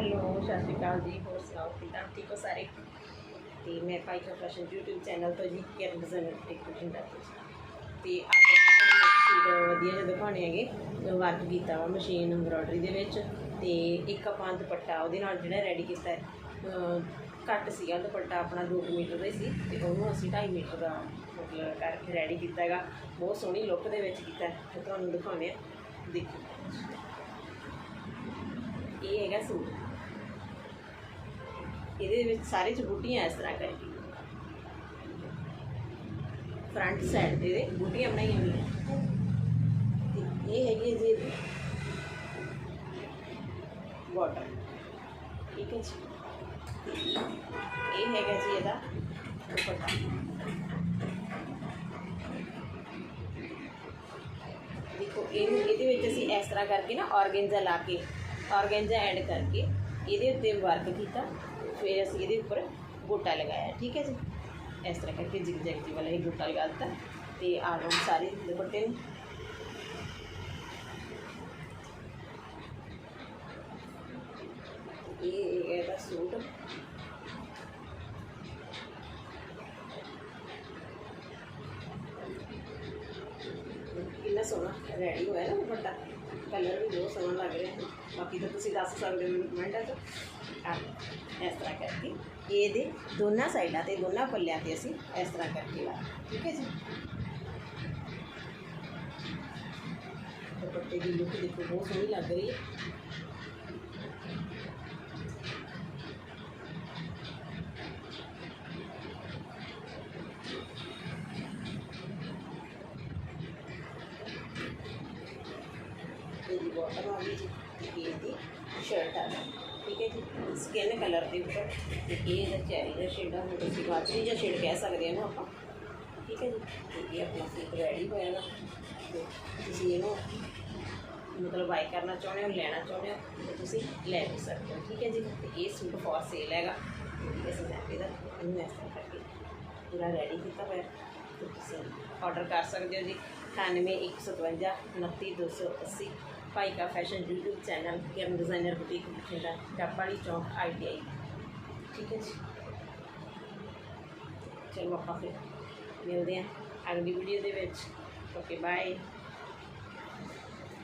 Hello, ਸਤਿ ਸ਼੍ਰੀ ਅਕਾਲ ਜੀ, ਹੋਰ ਸੁਣਾਓ ਕਿੱਦਾਂ ਠੀਕ ਹੋ ਸਾਰੇ? ਤੇ ਮੈਂ ਪਾਈ ਫੈਸ਼ਨ YouTube ਚੈਨਲ ਤੋਂ ਜੀ ਕਿਰਨ ਡਿਜ਼ਾਈਨਰ ਟੇਕ ਬਠਿੰਡਾ ਤੋਂ ਤੇ ਅੱਜ ਆਪਾਂ ਤੁਹਾਨੂੰ ਵਧੀਆ ਜਿਹਾ ਦਿਖਾਉਣੇ ਹੈਗੇ ਵਰਕ ਕੀਤਾ ਵਾ ਮਸ਼ੀਨ ਐਮਬ੍ਰੋਇਡਰੀ ਦੇ ਵਿੱਚ, ਤੇ ਇੱਕ ਆਪਾਂ ਦੁਪੱਟਾ ਉਹਦੇ ਨਾਲ ਜਿਹੜਾ ਰੈਡੀ ਕੀਤਾ ਹੈ, ਅਹ ਘੱਟ ਸੀਗਾ ਦੁਪੱਟਾ, ਆਪਣਾ 2 ਮੀਟਰ ਦਾ ਹੀ ਸੀ, ਤੇ ਉਹਨੂੰ ਅਸੀਂ 2.5 ਮੀਟਰ ਦਾ ਮਤਲਬ ਕਰਕੇ ਰੈਡੀ ਕੀਤਾ ਹੈਗਾ। ਬਹੁਤ ਸੋਹਣੀ ਲੁੱਕ ਦੇ ਵਿੱਚ ਕੀਤਾ ਤੇ ਤੁਹਾਨੂੰ ਦਿਖਾਉਣੇ ਆ। ਦੇਖੋ। ਇਹ ਹੈਗਾ ਸੂਟ। ਇਹਦੇ ਵਿੱਚ ਸਾਰੇ ਚ ਬੂਟੀਆਂ ਇਸ ਤਰ੍ਹਾਂ ਕਰਕੇ ਫਰੰਟ ਸਾਈਡ ਤੇ ਇਹਦੇ ਬੂਟੀਆਂ ਬਣਾਈਆਂ ਹੋਈਆਂ ਤੇ ਇਹ ਹੈਗੀ ਹੈ ਜੀ ਇਹਦੀ ਬਾਟਮ ਠੀਕ ਹੈ ਜੀ ਤੇ ਇਹ ਹੈਗਾ ਜੀ ਇਹਦਾ ਦੁਪੱਟਾ ਦੇਖੋ ਇਹਨੂੰ ਇਹਦੇ ਵਿੱਚ ਅਸੀਂ ਇਸ ਤਰ੍ਹਾਂ ਕਰਕੇ ਨਾ ਆਰਗੈਂਜ਼ਾ ਲਾ ਕੇ ऑर्गेंजा ऐड करके ये उत्ते वर्क किया फिर असं ये उपर गोटा लगाया ठीक है जी इस तरह करके जिग जैग जी वाला ही गोटा लगा दिता तो आर राउंड सारे देखो ये सूट ਕਿੰਨਾ ਸੋਹਣਾ ਰੈਡੀ ਹੋਇਆ ਨਾ ਦੁਪੱਟਾ ਕਲਰ ਵੀ ਬਹੁਤ ਸੋਹਣਾ ਲੱਗ ਰਿਹਾ ਬਾਕੀ ਤਾਂ ਤੁਸੀਂ ਦੱਸ ਸਕਦੇ ਹੋ ਮੈਨੂੰ ਕਮੈਂਟਾਂ 'ਚ ਆ ਇਸ ਤਰ੍ਹਾਂ ਕਰਕੇ ਇਹਦੇ ਦੋਨਾਂ ਸਾਈਡਾਂ ਤੇ ਦੋਨਾਂ ਪੱਲਿਆਂ ਤੇ ਅਸੀਂ ਇਸ ਤਰ੍ਹਾਂ ਕਰਕੇ ਲਾ ਠੀਕ ਹੈ ਜੀ ਦੁਪੱਟੇ ਦੀ ਲੁੱਕ ਦੇਖੋ ਬਹੁਤ ਸੋਹਣੀ ਲੱਗ ਰਹੀ ਹੈ ਇਹਦੀ ਬਾਟਮ ਆ ਗਈ ਜੀ ਤੇ ਇਹਦੀ ਸ਼ਰਟ ਆ ਗਈ ਠੀਕ ਹੈ ਜੀ ਸਕਿਨ ਕਲਰ ਦੇ ਉੱਪਰ ਤੇ ਇਹ ਇਹਦਾ ਚੈਰੀ ਦਾ ਸ਼ੇਡ ਆ ਹੁਣ ਤੁਸੀਂ ਬਾਜਰੀ ਜਾਂ ਸ਼ੇਡ ਕਹਿ ਸਕਦੇ ਹਾਂ ਨਾ ਆਪਾਂ ਠੀਕ ਹੈ ਜੀ ਤੇ ਇਹ ਆਪਣਾ ਸੂਟ ਰੈਡੀ ਹੋਇਆ ਨਾ ਤੇ ਤੁਸੀਂ ਇਹਨੂੰ ਮਤਲਬ ਬਾਈ ਕਰਨਾ ਚਾਹੁੰਦੇ ਹੋ ਲੈਣਾ ਚਾਹੁੰਦੇ ਹੋ ਤੇ ਤੁਸੀਂ ਲੈ ਵੀ ਸਕਦੇ ਹੋ ਠੀਕ ਹੈ ਜੀ ਤੇ ਇਹ ਸੂਟ ਫॉर ਸੇਲ ਹੈਗਾ ਤੇ ਮੈਂ ਇਹਦਾ ਇਹਨੂੰ ਇਸ ਤਰ੍ਹਾਂ ਕਰਕੇ ਪੂਰਾ ਰੈਡੀ ਕੀਤਾ ਹੋਇਆ ਤੇ ਤੁਸੀਂ ਆਰਡਰ ਕਰ ਸਕਦੇ ਹੋ ਜੀ 9115 29280 ਭਾਈ ਕਾ fashion YouTube channel Kiran designer boutique Bathinda Dabwali ਚੌਂਕ ਆਈਟੀਆਈ ਠੀਕ ਹੈ ਜੀ। ਚਲੋ ਆਪਾਂ ਫਿਰ ਮਿਲਦੇ ਹਾਂ ਅਗਲੀ ਵੀਡੀਓ ਦੇ ਵਿੱਚ। Okay bye